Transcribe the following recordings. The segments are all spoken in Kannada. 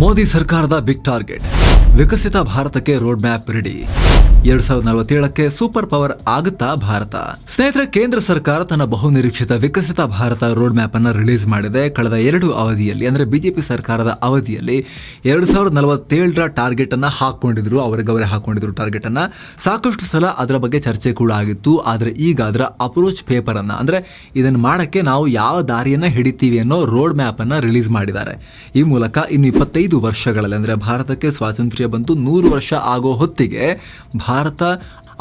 ಮೋದಿ ಸರ್ಕಾರದ ಬಿಗ್ ಟಾರ್ಗೆಟ್. ವಿಕಸಿತ ಭಾರತಕ್ಕೆ ರೋಡ್ ಮ್ಯಾಪ್ ರೆಡಿ. ಎರಡ್ ಸಾವಿರದ ನಲವತ್ತೇಳಕ್ಕೆ ಸೂಪರ್ ಪವರ್ ಆಗುತ್ತಾ ಭಾರತ? ಸ್ನೇಹಿತರೆ, ಕೇಂದ್ರ ಸರ್ಕಾರ ತನ್ನ ಬಹುನಿರೀಕ್ಷಿತ ವಿಕಸಿತ ಭಾರತ ರೋಡ್ ಮ್ಯಾಪ್ ಅನ್ನು ರಿಲೀಸ್ ಮಾಡಿದೆ. ಕಳೆದ ಎರಡು ಅವಧಿಯಲ್ಲಿ, ಅಂದ್ರೆ ಬಿಜೆಪಿ ಸರ್ಕಾರದ ಅವಧಿಯಲ್ಲಿ ಎರಡ್ ಸಾವಿರದ ನಲವತ್ತೇಳರ ಟಾರ್ಗೆಟ್ ಅನ್ನ ಹಾಕೊಂಡಿದ್ರು ಅವರಿಗವರೇ ಹಾಕೊಂಡಿದ್ರು ಟಾರ್ಗೆಟ್ ಅನ್ನ. ಸಾಕಷ್ಟು ಸಲ ಅದರ ಬಗ್ಗೆ ಚರ್ಚೆ ಕೂಡ ಆಗಿತ್ತು. ಆದ್ರೆ ಈಗ ಅದರ ಅಪ್ರೋಚ್ ಪೇಪರ್ ಅನ್ನ, ಅಂದ್ರೆ ಇದನ್ನ ಮಾಡಕ್ಕೆ ನಾವು ಯಾವ ದಾರಿಯನ್ನ ಹಿಡಿತೀವಿ ಅನ್ನೋ ರೋಡ್ ಮ್ಯಾಪ್ ಅನ್ನ ರಿಲೀಸ್ ಮಾಡಿದ್ದಾರೆ. ಈ ಮೂಲಕ ಇನ್ನು ಇಪ್ಪತ್ತೈದು ವರ್ಷಗಳಲ್ಲಿ, ಅಂದ್ರೆ ಭಾರತಕ್ಕೆ ಸ್ವಾತಂತ್ರ್ಯ ಬಂತು ನೂರು ವರ್ಷ ಆಗೋ ಹೊತ್ತಿಗೆ ಭಾರತ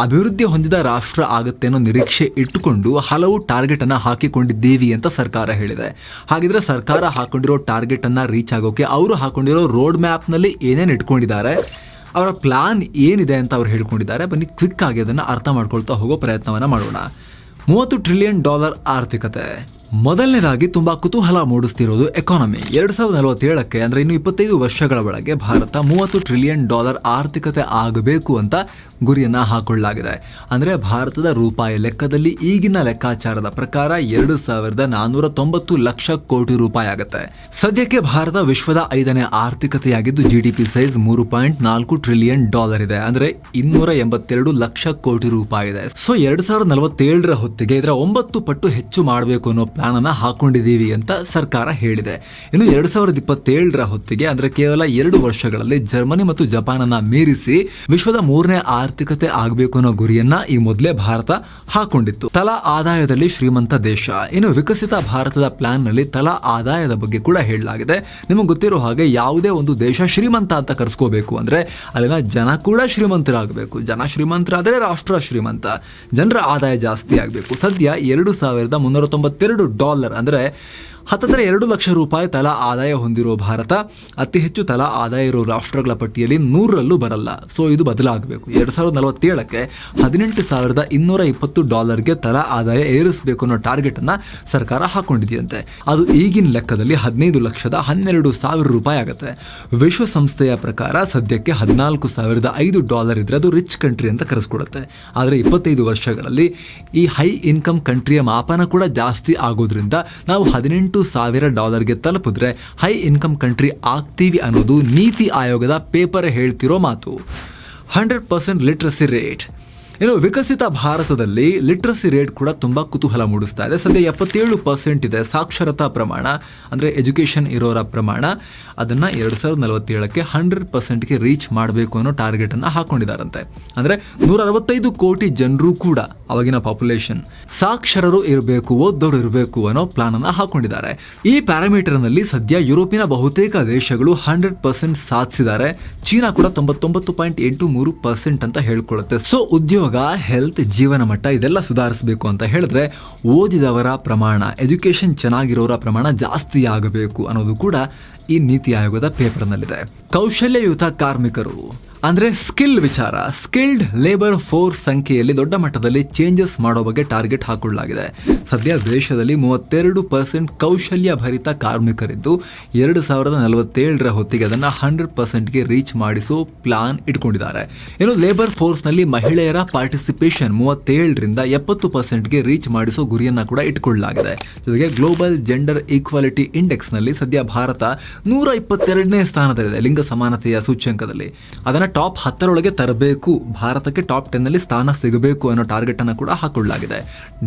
ಅಭಿವೃದ್ಧಿ ಹೊಂದಿದ ರಾಷ್ಟ್ರ ಆಗುತ್ತೆ ಅನ್ನೋ ನಿರೀಕ್ಷೆ ಇಟ್ಟುಕೊಂಡು ಹಲವು ಟಾರ್ಗೆಟ್ ಅನ್ನ ಹಾಕಿಕೊಂಡಿದ್ದೀವಿ ಅಂತ ಸರ್ಕಾರ ಹೇಳಿದೆ. ಹಾಗಿದ್ರೆ ಸರ್ಕಾರ ಹಾಕೊಂಡಿರೋ ಟಾರ್ಗೆಟ್ ಅನ್ನ ರೀಚ್ ಆಗೋಕೆ ಅವರು ಹಾಕೊಂಡಿರೋ ರೋಡ್ ಮ್ಯಾಪ್ನಲ್ಲಿ ಏನೇನು ಇಟ್ಕೊಂಡಿದ್ದಾರೆ, ಅವರ ಪ್ಲಾನ್ ಏನಿದೆ ಅಂತ ಅವ್ರು ಹೇಳ್ಕೊಂಡಿದ್ದಾರೆ, ಬನ್ನಿ ಕ್ವಿಕ್ ಆಗಿ ಅದನ್ನ ಅರ್ಥ ಮಾಡ್ಕೊಳ್ತಾ ಹೋಗೋ ಪ್ರಯತ್ನವನ್ನ ಮಾಡೋಣ. ಮೂವತ್ತು ಟ್ರಿಲಿಯನ್ ಡಾಲರ್ ಆರ್ಥಿಕತೆ. ಮೊದಲನೇದಾಗಿ ತುಂಬಾ ಕುತೂಹಲ ಮೂಡಿಸ್ತಿರೋದು ಎಕಾನಮಿ ಎರಡ್ ಸಾವಿರದ ನಲವತ್ತೇಳಕ್ಕೆ ಅಂದ್ರೆ ಇನ್ನು ಇಪ್ಪತ್ತೈದು ವರ್ಷಗಳ ಒಳಗೆ ಭಾರತ ಮೂವತ್ತು ಟ್ರಿಲಿಯನ್ ಡಾಲರ್ ಆರ್ಥಿಕತೆ ಆಗಬೇಕು ಅಂತ ಗುರಿಯನ್ನ ಹಾಕೊಳ್ಳಲಾಗಿದೆ. ಅಂದ್ರೆ ಭಾರತದ ರೂಪಾಯಿ ಲೆಕ್ಕದಲ್ಲಿ ಈಗಿನ ಲೆಕ್ಕಾಚಾರದ ಪ್ರಕಾರ ಎರಡು ಸಾವಿರದ ನಾನ್ನೂರ ತೊಂಬತ್ತು ಲಕ್ಷ ಕೋಟಿ ರೂಪಾಯಿ ಆಗುತ್ತೆ. ಸದ್ಯಕ್ಕೆ ಭಾರತ ವಿಶ್ವದ ಐದನೇ ಆರ್ಥಿಕತೆಯಾಗಿದ್ದು ಜಿಡಿಪಿ ಸೈಜ್ ಮೂರು ಪಾಯಿಂಟ್ ನಾಲ್ಕು ಟ್ರಿಲಿಯನ್ ಡಾಲರ್ ಇದೆ. ಅಂದ್ರೆ ಇನ್ನೂರ ಎಂಬತ್ತೆರಡು ಲಕ್ಷ ಕೋಟಿ ರೂಪಾಯಿ ಇದೆ. ಸೊ ಎರಡ್ ಸಾವಿರದ ನಲವತ್ತೇಳರ ಹೊತ್ತಿಗೆ ಇದರ ಒಂಬತ್ತು ಪಟ್ಟು ಹೆಚ್ಚು ಮಾಡಬೇಕು ಅನ್ನೋ ಪ್ಲಾನ್ ಅನ್ನ ಹಾಕೊಂಡಿದ್ದೀವಿ ಅಂತ ಸರ್ಕಾರ ಹೇಳಿದೆ. ಇನ್ನು ಎರಡು ಸಾವಿರದ ಇಪ್ಪತ್ತೇಳರ ಹೊತ್ತಿಗೆ, ಅಂದ್ರೆ ಕೇವಲ ಎರಡು ವರ್ಷಗಳಲ್ಲಿ ಜರ್ಮನಿ ಮತ್ತು ಜಪಾನನ್ನು ಮೀರಿಸಿ ವಿಶ್ವದ ಮೂರನೇ ಆರ್ಥಿಕತೆ ಆಗಬೇಕು ಅನ್ನೋ ಗುರಿಯನ್ನ ಈ ಮೊದಲೇ ಭಾರತ ಹಾಕೊಂಡಿತ್ತು. ತಲಾ ಆದಾಯದಲ್ಲಿ ಶ್ರೀಮಂತ ದೇಶ. ಇನ್ನು ವಿಕಸಿತ ಭಾರತದ ಪ್ಲಾನ್ನಲ್ಲಿ ತಲಾ ಆದಾಯದ ಬಗ್ಗೆ ಕೂಡ ಹೇಳಲಾಗಿದೆ. ನಿಮಗೆ ಗೊತ್ತಿರೋ ಹಾಗೆ ಯಾವುದೇ ಒಂದು ದೇಶ ಶ್ರೀಮಂತ ಅಂತ ಕರೆಸ್ಕೋಬೇಕು ಅಂದ್ರೆ ಅಲ್ಲಿನ ಜನ ಕೂಡ ಶ್ರೀಮಂತರಾಗಬೇಕು. ಜನ ಶ್ರೀಮಂತರಾದರೆ ರಾಷ್ಟ್ರ ಶ್ರೀಮಂತ. ಜನರ ಆದಾಯ ಜಾಸ್ತಿ ಆಗಬೇಕು. ಸದ್ಯ ಎರಡು ಸಾವಿರದ ಮುನ್ನೂರ ತೊಂಬತ್ತೆರಡು ಡಾಲರ್. ಅಂದ್ರೆ ಹತ್ತತ್ರ ಎರಡು ಲಕ್ಷ ರೂಪಾಯಿ ತಲಾ ಆದಾಯ ಹೊಂದಿರೋ ಭಾರತ, ಅತಿ ಹೆಚ್ಚು ತಲಾ ಆದಾಯ ಇರೋ ರಾಷ್ಟ್ರಗಳ ಪಟ್ಟಿಯಲ್ಲಿ ನೂರರಲ್ಲೂ ಬರಲ್ಲ. ಸೊ ಇದು ಬದಲಾಗಬೇಕು. ಎರಡು ಸಾವಿರದ ನಲವತ್ತೇಳಕ್ಕೆ ಹದಿನೆಂಟು ಸಾವಿರದ ಇನ್ನೂರ ಇಪ್ಪತ್ತು ಡಾಲರ್ಗೆ ತಲಾ ಆದಾಯ ಏರಿಸಬೇಕು ಅನ್ನೋ ಟಾರ್ಗೆಟ್ ಅನ್ನ ಸರ್ಕಾರ ಹಾಕೊಂಡಿದೆಯಂತೆ. ಅದು ಈಗಿನ ಲೆಕ್ಕದಲ್ಲಿ ಹದಿನೈದು ಲಕ್ಷದ ಹನ್ನೆರಡು ಸಾವಿರ ರೂಪಾಯಿ ಆಗುತ್ತೆ. ವಿಶ್ವಸಂಸ್ಥೆಯ ಪ್ರಕಾರ ಸದ್ಯಕ್ಕೆ ಹದಿನಾಲ್ಕು ಸಾವಿರದ ಐದು ಡಾಲರ್ ಇದ್ರೆ ಅದು ರಿಚ್ ಕಂಟ್ರಿ ಅಂತ ಕರೆಸ್ಕೊಡುತ್ತೆ. ಆದರೆ ಇಪ್ಪತ್ತೈದು ವರ್ಷಗಳಲ್ಲಿ ಈ ಹೈ ಇನ್ಕಮ್ ಕಂಟ್ರಿಯ ಮಾಪನ ಕೂಡ ಜಾಸ್ತಿ ಆಗೋದ್ರಿಂದ ನಾವು ಹದಿನೆಂಟು ಸಾವಿರ ಡಾಲರ್ಗೆ ತಲುಪಿದ್ರೆ ಹೈ ಇನ್ಕಮ್ ಕಂಟ್ರಿ ಆಗ್ತೀವಿ ಅನ್ನೋದು ನೀತಿ ಆಯೋಗದ ಪೇಪರ್ ಹೇಳ್ತಿರೋ ಮಾತು. Hundred percent literacy rate. ಇನ್ನು ವಿಕಸಿತ ಭಾರತದಲ್ಲಿ ಲಿಟ್ರಸಿ ರೇಟ್ ಕೂಡ ತುಂಬಾ ಕುತೂಹಲ ಮೂಡಿಸ್ತಾ ಇದೆ. ಸದ್ಯ ಎಪ್ಪತ್ತೇಳು ಪರ್ಸೆಂಟ್ ಇದೆ ಸಾಕ್ಷರತಾ ಪ್ರಮಾಣ, ಅಂದ್ರೆ ಎಜುಕೇಷನ್ ಇರೋರ ಪ್ರಮಾಣ. ಅದನ್ನ ಎರಡ್ ಸಾವಿರದ ನಲವತ್ತೇಳಕ್ಕೆ ಹಂಡ್ರೆಡ್ ಪರ್ಸೆಂಟ್ಗೆ ರೀಚ್ ಮಾಡಬೇಕು ಅನ್ನೋ ಟಾರ್ಗೆಟ್ ಅನ್ನ ಹಾಕೊಂಡಿದ್ದಾರಂತೆ ಅಂದ್ರೆ ನೂರ ಅರವತ್ತೈದು ಕೋಟಿ ಜನರು ಕೂಡ ಅವಾಗಿನ ಪಾಪ್ಯುಲೇಷನ್ ಸಾಕ್ಷರರು ಇರಬೇಕು, ಓದ್ದವರು ಇರಬೇಕು ಅನ್ನೋ ಪ್ಲಾನ್ ಅನ್ನ ಹಾಕೊಂಡಿದ್ದಾರೆ. ಈ ಪ್ಯಾರಾಮೀಟರ್ನಲ್ಲಿ ಸದ್ಯ ಯುರೋಪಿನ ಬಹುತೇಕ ದೇಶಗಳು ಹಂಡ್ರೆಡ್ ಪರ್ಸೆಂಟ್ ಸಾಧಿಸಿದ್ದಾರೆ. ಚೀನಾ ಕೂಡ ತೊಂಬತ್ತೊಂಬತ್ತು ಪಾಯಿಂಟ್ ಎಂಟು ಮೂರು ಪರ್ಸೆಂಟ್ ಅಂತ ಹೇಳ್ಕೊಳ್ಳುತ್ತೆ. ಸೊ ಉದ್ಯೋಗ ಹೆಲ್ತ್ ಜೀವನ ಮಟ್ಟ ಇದೆಲ್ಲ ಸುಧಾರಿಸಬೇಕು ಅಂತ ಹೇಳಿದ್ರೆ ಓದಿದವರ ಪ್ರಮಾಣ ಎಜುಕೇಶನ್ ಚೆನ್ನಾಗಿರೋರ ಪ್ರಮಾಣ ಜಾಸ್ತಿ ಆಗಬೇಕು ಅನ್ನೋದು ಕೂಡ ಈ ನೀತಿ ಆಯೋಗದ ಪೇಪರ್ನಲ್ಲಿದೆ ಕೌಶಲ್ಯಯುತ ಕಾರ್ಮಿಕರು, ಅಂದ್ರೆ ಸ್ಕಿಲ್ ವಿಚಾರ, ಸ್ಕಿಲ್ಡ್ ಲೇಬರ್ ಫೋರ್ಸ್ ಸಂಖ್ಯೆಯಲ್ಲಿ ದೊಡ್ಡ ಮಟ್ಟದಲ್ಲಿ ಚೇಂಜಸ್ ಮಾಡೋ ಬಗ್ಗೆ ಟಾರ್ಗೆಟ್ ಹಾಕೊಳ್ಳಲಾಗಿದೆ. ಸದ್ಯ ದೇಶದಲ್ಲಿ ಮೂವತ್ತೆರಡು ಪರ್ಸೆಂಟ್ ಕೌಶಲ್ಯ ಭರಿತ ಕಾರ್ಮಿಕರಿದ್ದು, ಎರಡು ಸಾವಿರದ ನಲವತ್ತೇಳರ ಹೊತ್ತಿಗೆ ಅದನ್ನ ಹಂಡ್ರೆಡ್ ಪರ್ಸೆಂಟ್ಗೆ ರೀಚ್ ಮಾಡಿಸೋ ಪ್ಲಾನ್ ಇಟ್ಕೊಂಡಿದ್ದಾರೆ. ಇನ್ನು ಲೇಬರ್ ಫೋರ್ಸ್ನಲ್ಲಿ ಮಹಿಳೆಯರ ಪಾರ್ಟಿಸಿಪೇಷನ್ ಮೂವತ್ತೇಳರಿಂದ ಎಪ್ಪತ್ತು ಪರ್ಸೆಂಟ್ಗೆ ರೀಚ್ ಮಾಡಿಸೋ ಗುರಿಯನ್ನ ಕೂಡ ಇಟ್ಕೊಳ್ಳಲಾಗಿದೆ. ಜೊತೆಗೆ ಗ್ಲೋಬಲ್ ಜೆಂಡರ್ ಈಕ್ವಾಲಿಟಿ ಇಂಡೆಕ್ಸ್ನಲ್ಲಿ ಸದ್ಯ ಭಾರತ ನೂರ ಇಪ್ಪತ್ತೆರಡನೇ ಸ್ಥಾನದಲ್ಲಿದೆ. ಲಿಂಗ ಸಮಾನತೆಯ ಸೂಚ್ಯಂಕದಲ್ಲಿ. ಅದನ್ನ ಟಾಪ್ ಹತ್ತರೊಳಗೆ ತರಬೇಕು. ಭಾರತಕ್ಕೆ ಟಾಪ್ ಟೆನ್ನಲ್ಲಿ ಸ್ಥಾನ ಸಿಗಬೇಕು ಅನ್ನೋ ಟಾರ್ಗೆಟ್ ಅನ್ನು ಕೂಡ ಹಾಕೊಳ್ಳಲಾಗಿದೆ.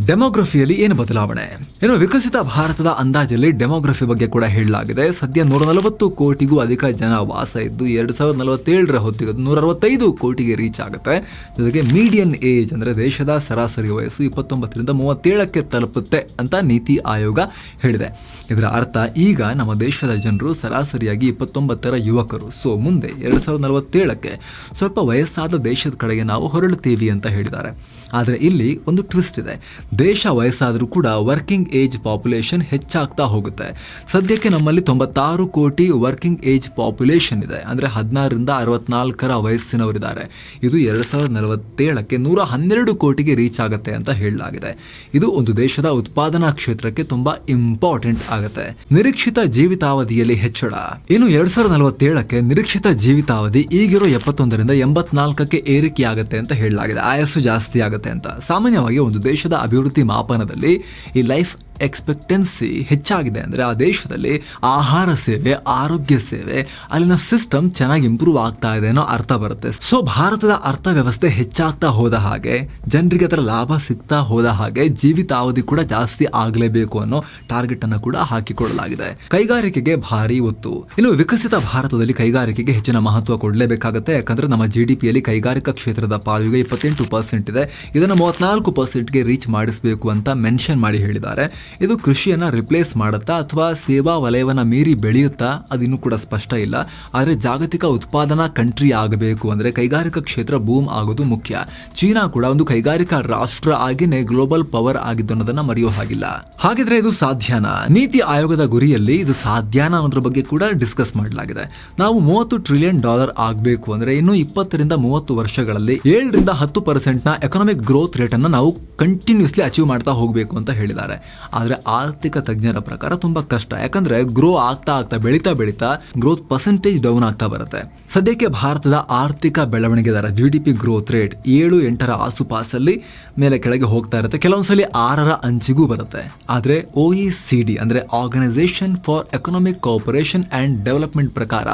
ಡೆಮೋಗ್ರಫಿಯಲ್ಲಿ ಏನು ಬದಲಾವಣೆ? ಏನು ವಿಕಸಿತ ಭಾರತದ ಅಂದಾಜಲ್ಲಿ ಡೆಮೋಗ್ರಫಿ ಬಗ್ಗೆ ಕೂಡ ಹೇಳಲಾಗಿದೆ. ಸದ್ಯ ನೂರ ನಲವತ್ತು ಕೋಟಿಗೂ ಅಧಿಕ ಜನ ವಾಸ ಇದ್ದು, ಎರಡು ಸಾವಿರದ ನಲವತ್ತೇಳರ ಹೊತ್ತಿಗೆ ನೂರ ಅರವತ್ತೈದು ಕೋಟಿಗೆ ರೀಚ್ ಆಗುತ್ತೆ. ಜೊತೆಗೆ ಮೀಡಿಯನ್ ಏಜ್ ಅಂದ್ರೆ ದೇಶದ ಸರಾಸರಿ ವಯಸ್ಸು ಇಪ್ಪತ್ತೊಂಬತ್ತರಿಂದ ಮೂವತ್ತೇಳಕ್ಕೆ ತಲುಪುತ್ತೆ ಅಂತ ನೀತಿ ಆಯೋಗ ಹೇಳಿದೆ. ಇದರ ಅರ್ಥ ಈಗ ನಮ್ಮ ದೇಶದ ಜನರು ಸರಾಸರಿಯಾಗಿ ಇಪ್ಪತ್ತೊಂಬತ್ತರ ಯುವಕರು. ಸೊ ಮುಂದೆ ಎರಡು ಸಾವಿರದ ನಲವತ್ತೇಳಕ್ಕೆ ಸ್ವಲ್ಪ ವಯಸ್ಸಾದ ದೇಶದ ಕಡೆಗೆ ನಾವು ಹೊರಳುತ್ತೀವಿ ಅಂತ ಹೇಳಿದ್ದಾರೆ. ಆದರೆ ಇಲ್ಲಿ ಒಂದು ಟ್ವಿಸ್ಟ್ ಇದೆ. ದೇಶ ವಯಸ್ಸಾದರೂ ಕೂಡ ವರ್ಕಿಂಗ್ ಏಜ್ ಪಾಪ್ಯುಲೇಷನ್ ಹೆಚ್ಚಾಗ್ತಾ ಹೋಗುತ್ತೆ. ಸದ್ಯಕ್ಕೆ ನಮ್ಮಲ್ಲಿ ತೊಂಬತ್ತಾರು ಕೋಟಿ ವರ್ಕಿಂಗ್ ಏಜ್ ಪಾಪ್ಯುಲೇಷನ್ ಇದೆ. ಅಂದರೆ ಹದಿನಾರರಿಂದ ಅರವತ್ನಾಲ್ಕರ ವಯಸ್ಸಿನವರಿದ್ದಾರೆ. ಇದು ಎರಡು ಸಾವಿರದ ನಲವತ್ತೇಳಕ್ಕೆ ನೂರ ಹನ್ನೆರಡು ಕೋಟಿಗೆ ರೀಚ್ ಆಗುತ್ತೆ ಅಂತ ಹೇಳಲಾಗಿದೆ. ಇದು ಒಂದು ದೇಶದ ಉತ್ಪಾದನಾ ಕ್ಷೇತ್ರಕ್ಕೆ ತುಂಬಾ ಇಂಪಾರ್ಟೆಂಟ್ ಆಗುತ್ತೆ. ನಿರೀಕ್ಷಿತ ಜೀವಿತಾವಧಿಯಲ್ಲಿ ಹೆಚ್ಚಳ. ಇನ್ನು ಎರಡ್ ಸಾವಿರದ ನಲವತ್ತೇಳಕ್ಕೆ ನಿರೀಕ್ಷಿತ ಜೀವಿತಾವಧಿ ಈಗಿರೋ ಎಪ್ಪತ್ತೊಂದರಿಂದ ಎಂಬತ್ನಾಲ್ಕಕ್ಕೆ ಏರಿಕೆಯಾಗುತ್ತೆ ಅಂತ ಹೇಳಲಾಗಿದೆ. ಆಯಸ್ಸು ಜಾಸ್ತಿ ಆಗುತ್ತೆ ಅಂತ. ಸಾಮಾನ್ಯವಾಗಿ ಒಂದು ದೇಶದ ಅಭಿವೃದ್ಧಿ ಮಾಪನದಲ್ಲಿ ಈ ಲೈಫ್ ಎಕ್ಸ್ಪೆಕ್ಟೆನ್ಸಿ ಹೆಚ್ಚಾಗಿದೆ ಅಂದರೆ ಆ ದೇಶದಲ್ಲಿ ಆಹಾರ ಸೇವೆ, ಆರೋಗ್ಯ ಸೇವೆ, ಅಲ್ಲಿನ ಸಿಸ್ಟಮ್ ಚೆನ್ನಾಗಿ ಇಂಪ್ರೂವ್ ಆಗ್ತಾ ಇದೆ ಅನ್ನೋ ಅರ್ಥ ಬರುತ್ತೆ. ಸೊ ಭಾರತದ ಅರ್ಥವ್ಯವಸ್ಥೆ ಹೆಚ್ಚಾಗ್ತಾ ಹೋದ ಹಾಗೆ, ಜನರಿಗೆ ಅದರ ಲಾಭ ಸಿಗ್ತಾ ಹೋದ ಹಾಗೆ, ಜೀವಿತಾವಧಿ ಕೂಡ ಜಾಸ್ತಿ ಆಗಲೇಬೇಕು ಅನ್ನೋ ಟಾರ್ಗೆಟ್ ಅನ್ನು ಕೂಡ ಹಾಕಿಕೊಳ್ಳಲಾಗಿದೆ. ಕೈಗಾರಿಕೆಗೆ ಭಾರಿ ಒತ್ತು. ಇನ್ನು ವಿಕಸಿತ ಭಾರತದಲ್ಲಿ ಕೈಗಾರಿಕೆಗೆ ಹೆಚ್ಚಿನ ಮಹತ್ವ ಕೊಡಲೇಬೇಕಾಗುತ್ತೆ. ಯಾಕಂದ್ರೆ ನಮ್ಮ ಜಿ ಡಿ ಪಿಯಲ್ಲಿ ಕೈಗಾರಿಕಾ ಕ್ಷೇತ್ರದ ಪಾಲು ಈಗ ಇಪ್ಪತ್ತೆಂಟು ಪರ್ಸೆಂಟ್ ಇದೆ. ಇದನ್ನು ಮೂವತ್ನಾಲ್ಕು ಪರ್ಸೆಂಟ್ಗೆ ರೀಚ್ ಮಾಡಿಸಬೇಕು ಅಂತ ಮೆನ್ಷನ್ ಮಾಡಿ ಹೇಳಿದ್ದಾರೆ. ಇದು ಕೃಷಿಯನ್ನ ರಿಪ್ಲೇಸ್ ಮಾಡುತ್ತಾ ಅಥವಾ ಸೇವಾ ವಲಯವನ್ನ ಮೀರಿ ಬೆಳೆಯುತ್ತಾ? ಅದು ಇನ್ನೂ ಕೂಡ ಸ್ಪಷ್ಟ ಇಲ್ಲ. ಆದರೆ ಜಾಗತಿಕ ಉತ್ಪಾದನಾ ಕಂಟ್ರಿ ಆಗಬೇಕು ಅಂದ್ರೆ ಕೈಗಾರಿಕಾ ಕ್ಷೇತ್ರ ಬೂಮ್ ಆಗೋದು ಮುಖ್ಯ. ಚೀನಾ ಕೂಡ ಒಂದು ಕೈಗಾರಿಕಾ ರಾಷ್ಟ್ರ ಆಗಿನೇ ಗ್ಲೋಬಲ್ ಪವರ್ ಆಗಿದ್ದು ಅನ್ನೋದನ್ನು ಮರೆಯೋ ಹಾಗಿಲ್ಲ. ಹಾಗಿದ್ರೆ ಇದು ಸಾಧ್ಯನಾ? ನೀತಿ ಆಯೋಗದ ಗುರಿಯಲ್ಲಿ ಇದು ಸಾಧ್ಯನಾ ಅನ್ನೋದ್ರ ಬಗ್ಗೆ ಕೂಡ ಡಿಸ್ಕಸ್ ಮಾಡಲಾಗಿದೆ. ನಾವು ಮೂವತ್ತು ಟ್ರಿಲಿಯನ್ ಡಾಲರ್ ಆಗಬೇಕು ಅಂದ್ರೆ ಇನ್ನು ಇಪ್ಪತ್ತರಿಂದ ಮೂವತ್ತು ವರ್ಷಗಳಲ್ಲಿ ಏಳರಿಂದ ಹತ್ತು ಪರ್ಸೆಂಟ್ನ ಎಕನಾಮಿಕ್ ಗ್ರೋತ್ ರೇಟನ್ನು ನಾವು ಕಂಟಿನ್ಯೂಸ್ಲಿ ಅಚೀವ್ ಮಾಡ್ತಾ ಹೋಗಬೇಕು ಅಂತ ಹೇಳಿದ್ದಾರೆ. ಆದ್ರೆ ಆರ್ಥಿಕ ತಜ್ಞರ ಪ್ರಕಾರ ತುಂಬಾ ಕಷ್ಟ. ಯಾಕಂದ್ರೆ ಗ್ರೋ ಆಗ್ತಾ ಆಗ್ತಾ, ಬೆಳೀತಾ ಬೆಳೀತಾ ಗ್ರೋತ್ ಪರ್ಸೆಂಟೇಜ್ ಡೌನ್ ಆಗ್ತಾ ಬರುತ್ತೆ. ಸದ್ಯಕ್ಕೆ ಭಾರತದ ಆರ್ಥಿಕ ಬೆಳವಣಿಗೆ ದರ G D P growth rate ಏಳು ಎಂಟರ ಆಸುಪಾಸಲ್ಲಿ ಮೇಲೆ ಕೆಳಗೆ ಹೋಗ್ತಾ ಇರುತ್ತೆ. ಕೆಲವೊಂದ್ಸಲಿ ಆರರ ಅಂಚಿಗೂ ಬರುತ್ತೆ. ಆದರೆ ಒ ಇ ಸಿ ಡಿ ಅಂದರೆ organisation for economic cooperation and development ಪ್ರಕಾರ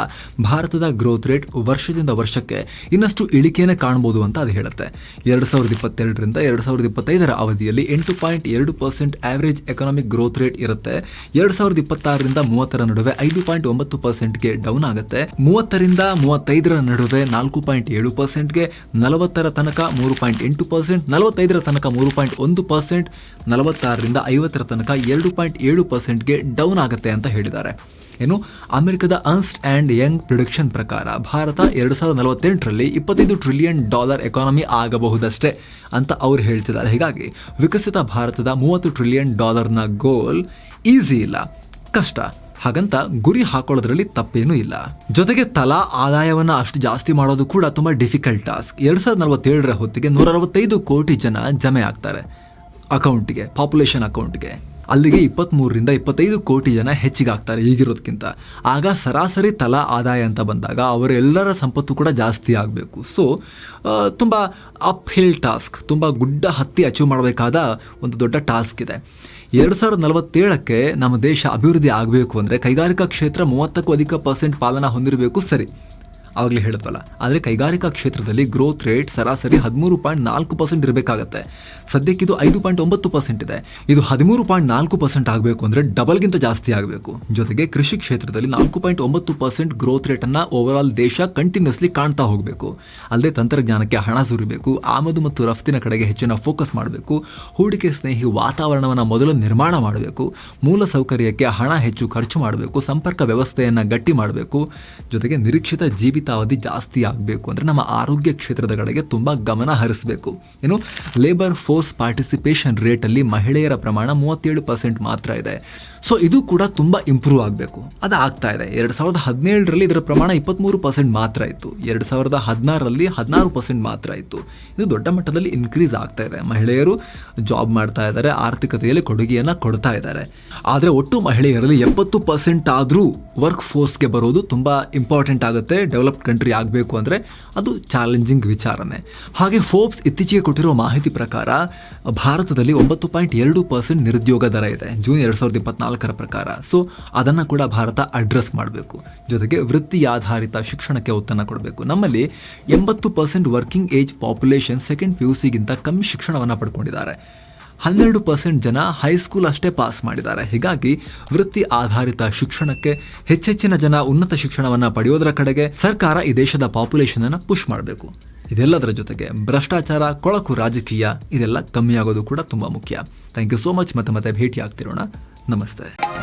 ಭಾರತದ ಗ್ರೋತ್ ರೇಟ್ ವರ್ಷದಿಂದ ವರ್ಷಕ್ಕೆ ಇನ್ನಷ್ಟು ಇಳಿಕೆಯನ್ನು ಕಾಣ್ಬೋದು ಅಂತ ಅದು ಹೇಳುತ್ತೆ. ಎರಡು ಸಾವಿರದ ಇಪ್ಪತ್ತೆರಡರಿಂದ ಎರಡು ಸಾವಿರದ ಇಪ್ಪತ್ತೈದರ ಅವಧಿಯಲ್ಲಿ ಎಂಟು ಪಾಯಿಂಟ್ ಎರಡು percent average economic growth rate ಇರುತ್ತೆ. ಎರಡು ಸಾವಿರದ ಇಪ್ಪತ್ತಾರರಿಂದ ಮೂವತ್ತರ ನಡುವೆ ಐದು ಪಾಯಿಂಟ್ ಒಂಬತ್ತು ಪರ್ಸೆಂಟ್ಗೆ ಡೌನ್ ಆಗುತ್ತೆ. ಮೂವತ್ತರಿಂದ ಮೂವತ್ತೈದರ ನಡುವೆ ನಾಲ್ಕು ಪಾಯಿಂಟ್ ಏಳು ಪರ್ಸೆಂಟ್ಗೆ, ನಲವತ್ತರ ತನಕ ಮೂರು ಪಾಯಿಂಟ್ ಎಂಟು ಪರ್ಸೆಂಟ್, ನಲವತ್ತೈದರ ತನಕ ಮೂರು ಪಾಯಿಂಟ್ ಒಂದು ಪರ್ಸೆಂಟ್, ನಲವತ್ತಾರರಿಂದ ಐವತ್ತರ ತನಕ ಎರಡು ಪಾಯಿಂಟ್ ಏಳು ಪರ್ಸೆಂಟ್ಗೆ ಡೌನ್ ಆಗುತ್ತೆ ಅಂತ ಹೇಳಿದ್ದಾರೆ. ಏನು ಅಮೆರಿಕದ ಅನ್ಸ್ಟ್ ಆ್ಯಂಡ್ ಯಂಗ್ ಪ್ರಿಡಿಕ್ಷನ್ ಪ್ರಕಾರ ಭಾರತ ಎರಡು ಸಾವಿರದ ನಲವತ್ತೆಂಟರಲ್ಲಿ ಇಪ್ಪತ್ತೈದು ಟ್ರಿಲಿಯನ್ ಡಾಲರ್ ಎಕಾನಮಿ ಆಗಬಹುದಷ್ಟೇ ಅಂತ ಅವ್ರು ಹೇಳ್ತಿದ್ದಾರೆ. ಹೀಗಾಗಿ ವಿಕಸಿತ ಭಾರತದ ಮೂವತ್ತು ಟ್ರಿಲಿಯನ್ ಡಾಲರ್ನ ಗೋಲ್ ಈಸಿ ಇಲ್ಲ, ಕಷ್ಟ. ಹಾಗಂತ ಗುರಿ ಹಾಕೊಳ್ಳೋದ್ರಲ್ಲಿ ತಪ್ಪೇನೂ ಇಲ್ಲ. ಜೊತೆಗೆ ತಲಾ ಆದಾಯವನ್ನ ಅಷ್ಟು ಜಾಸ್ತಿ ಮಾಡೋದು ಕೂಡ ತುಂಬಾ ಡಿಫಿಕಲ್ಟ್ ಟಾಸ್ಕ್ ಎರಡ್ ಸಾವಿರದ ನಲವತ್ತೇಳರ ಹೊತ್ತಿಗೆ ನೂರ ಅರವತ್ತೈದು ಕೋಟಿ ಜನ ಜಮೆ ಆಗ್ತಾರೆ ಅಕೌಂಟ್ಗೆ ಪಾಪ್ಯುಲೇಷನ್ ಅಕೌಂಟ್ಗೆ. ಅಲ್ಲಿಗೆ ಇಪ್ಪತ್ತ್ಮೂರರಿಂದ ಇಪ್ಪತ್ತೈದು ಕೋಟಿ ಜನ ಹೆಚ್ಚಿಗಾಗ್ತಾರೆ ಈಗಿರೋದಕ್ಕಿಂತ ಆಗ ಸರಾಸರಿ ತಲಾ ಆದಾಯ ಅಂತ ಬಂದಾಗ ಅವರೆಲ್ಲರ ಸಂಪತ್ತು ಕೂಡ ಜಾಸ್ತಿ ಆಗಬೇಕು. ಸೊ ತುಂಬ ಅಪ್ ಹಿಲ್ ಟಾಸ್ಕ್ ತುಂಬ ಗುಡ್ಡ ಹತ್ತಿ ಅಚೀವ್ ಮಾಡಬೇಕಾದ ಒಂದು ದೊಡ್ಡ ಟಾಸ್ಕ್ ಇದೆ. ಎರಡು ಸಾವಿರದ ನಲವತ್ತೇಳಕ್ಕೆ ನಮ್ಮ ದೇಶ ಅಭಿವೃದ್ಧಿ ಆಗಬೇಕು ಅಂದರೆ ಕೈಗಾರಿಕಾ ಕ್ಷೇತ್ರ ಮೂವತ್ತಕ್ಕೂ ಅಧಿಕ ಪರ್ಸೆಂಟ್ ಪಾಲನ ಹೊಂದಿರಬೇಕು ಸರಿ. ಆವಾಗಲೇ ಹೇಳಿದ್ವಲ್ಲ. ಆದರೆ ಕೈಗಾರಿಕಾ ಕ್ಷೇತ್ರದಲ್ಲಿ ಗ್ರೋತ್ ರೇಟ್ ಸರಾಸರಿ ಹದಿಮೂರು ಪಾಯಿಂಟ್ ನಾಲ್ಕು ಪರ್ಸೆಂಟ್ ಇರಬೇಕಾಗತ್ತೆ. ಸದ್ಯಕ್ಕೆ ಇದು ಐದು ಪಾಯಿಂಟ್ ಒಂಬತ್ತು ಪರ್ಸೆಂಟ್ ಇದೆ. ಇದು ಹದಿಮೂರು ಪಾಯಿಂಟ್ ನಾಲ್ಕು ಪರ್ಸೆಂಟ್ ಆಗಬೇಕು ಅಂದರೆ ಡಬಲ್ಗಿಂತ ಜಾಸ್ತಿ ಆಗಬೇಕು. ಜೊತೆಗೆ ಕೃಷಿ ಕ್ಷೇತ್ರದಲ್ಲಿ ನಾಲ್ಕು ಪಾಯಿಂಟ್ ಒಂಬತ್ತು ಪರ್ಸೆಂಟ್ ಗ್ರೋತ್ ರೇಟನ್ನು ಓವರ್ ದೇಶ ಕಂಟಿನ್ಯೂಸ್ಲಿ ಕಾಣ್ತಾ ಹೋಗಬೇಕು. ಅಲ್ಲದೆ ತಂತ್ರಜ್ಞಾನಕ್ಕೆ ಹಣ ಸುರಿಬೇಕು, ಆಮದು ಮತ್ತು ರಫ್ತಿನ ಕಡೆಗೆ ಹೆಚ್ಚಿನ ಫೋಕಸ್ ಮಾಡಬೇಕು, ಹೂಡಿಕೆ ಸ್ನೇಹಿ ವಾತಾವರಣವನ್ನು ಮೊದಲು ನಿರ್ಮಾಣ ಮಾಡಬೇಕು, ಮೂಲ ಸೌಕರ್ಯಕ್ಕೆ ಹಣ ಹೆಚ್ಚು ಖರ್ಚು ಮಾಡಬೇಕು, ಸಂಪರ್ಕ ವ್ಯವಸ್ಥೆಯನ್ನು ಗಟ್ಟಿ ಮಾಡಬೇಕು, ಜೊತೆಗೆ ನಿರೀಕ್ಷಿತ ಜೀವಿತಾವಧಿ ಜಾಸ್ತಿ ಆಗಬೇಕು ಅಂದರೆ ನಮ್ಮ ಆರೋಗ್ಯ ಕ್ಷೇತ್ರದ ಕಡೆಗೆ ತುಂಬ ಗಮನ ಹರಿಸಬೇಕು. ಏನು? ಲೇಬರ್ ಫೋರ್ಸ್ ಪಾರ್ಟಿಸಿಪೇಷನ್ ರೇಟಲ್ಲಿ ಮಹಿಳೆಯರ ಪ್ರಮಾಣ ಮೂವತ್ತೇಳು ಪರ್ಸೆಂಟ್ ಮಾತ್ರ ಇದೆ. ಸೊ ಇದು ಕೂಡ ತುಂಬ ಇಂಪ್ರೂವ್ ಆಗಬೇಕು. ಅದು ಆಗ್ತಾ ಇದೆ. ಎರಡು ಸಾವಿರದ ಹದಿನೇಳರಲ್ಲಿ ಇದರ ಪ್ರಮಾಣ ಇಪ್ಪತ್ತ್ಮೂರು ಪರ್ಸೆಂಟ್ ಮಾತ್ರ ಇತ್ತು. ಎರಡು ಸಾವಿರದ ಹದಿನಾರರಲ್ಲಿ ಹದಿನಾರು ಪರ್ಸೆಂಟ್ ಮಾತ್ರ ಇತ್ತು. ಇದು ದೊಡ್ಡ ಮಟ್ಟದಲ್ಲಿ ಇನ್ಕ್ರೀಸ್ ಆಗ್ತಾ ಇದೆ. ಮಹಿಳೆಯರು ಜಾಬ್ ಮಾಡ್ತಾ ಇದ್ದಾರೆ. ಆರ್ಥಿಕತೆಯಲ್ಲಿ ಕೊಡುಗೆಯನ್ನು ಕೊಡ್ತಾ ಇದ್ದಾರೆ. ಆದರೆ ಒಟ್ಟು ಮಹಿಳೆಯರಲ್ಲಿ ಎಪ್ಪತ್ತು ಪರ್ಸೆಂಟ್ ಆದರೂ ವರ್ಕ್ ಫೋರ್ಸ್ಗೆ ಬರೋದು ತುಂಬ ಇಂಪಾರ್ಟೆಂಟ್ ಆಗುತ್ತೆ. ಡೆವಲಪ್ಡ್ ಕಂಟ್ರಿ ಆಗಬೇಕು ಅಂದರೆ ಅದು ಚಾಲೆಂಜಿಂಗ್ ವಿಚಾರನೆ. ಹಾಗೆ ಫೋರ್ಬ್ಸ್ ಇತ್ತೀಚೆಗೆ ಕೊಟ್ಟಿರೋ ಮಾಹಿತಿ ಪ್ರಕಾರ ಭಾರತದಲ್ಲಿ ಒಂಬತ್ತು ಪಾಯಿಂಟ್ ಎರಡು ಪರ್ಸೆಂಟ್ ನಿರುದ್ಯೋಗ ದರ ಇದೆ. ಜೂನ್ ಎರಡು ಸಾವಿರದ ಇಪ್ಪತ್ನಾಲ್ಕರ ಪ್ರಕಾರ. ಸೊ ಅದನ್ನು ಕೂಡ ಭಾರತ ಅಡ್ರೆಸ್ ಮಾಡಬೇಕು. ಜೊತೆಗೆ ವೃತ್ತಿ ಆಧಾರಿತ ಶಿಕ್ಷಣಕ್ಕೆ ಒತ್ತನ್ನು ಕೊಡಬೇಕು. ನಮ್ಮಲ್ಲಿ ಎಂಬತ್ತು percent working age population second P U ಸಿಗಿಂತ ಕಮ್ಮಿ ಶಿಕ್ಷಣವನ್ನು ಪಡ್ಕೊಂಡಿದ್ದಾರೆ. ಹನ್ನೆರಡು ಪರ್ಸೆಂಟ್ ಜನ ಹೈಸ್ಕೂಲ್ ಅಷ್ಟೇ ಪಾಸ್ ಮಾಡಿದ್ದಾರೆ. ಹೀಗಾಗಿ ವೃತ್ತಿ ಆಧಾರಿತ ಶಿಕ್ಷಣಕ್ಕೆ ಹೆಚ್ಚೆಚ್ಚಿನ ಜನ ಉನ್ನತ ಶಿಕ್ಷಣವನ್ನು ಪಡೆಯೋದರ ಕಡೆಗೆ ಸರ್ಕಾರ ಈ ದೇಶದ ಪಾಪ್ಯುಲೇಷನ್ ಅನ್ನು ಪುಷ್ ಮಾಡಬೇಕು. ಇದೆಲ್ಲದರ ಜೊತೆಗೆ ಭ್ರಷ್ಟಾಚಾರ, ಕೊಳಕು ರಾಜಕೀಯ, ಇದೆಲ್ಲ ಕಮ್ಮಿಯಾಗೋದು ಕೂಡ ತುಂಬಾ ಮುಖ್ಯ. ಥ್ಯಾಂಕ್ ಯು ಸೋ ಮಚ್ ಮತ್ತೆ ಮತ್ತೆ ಭೇಟಿ ಆಗ್ತಿರೋಣ नमस्कार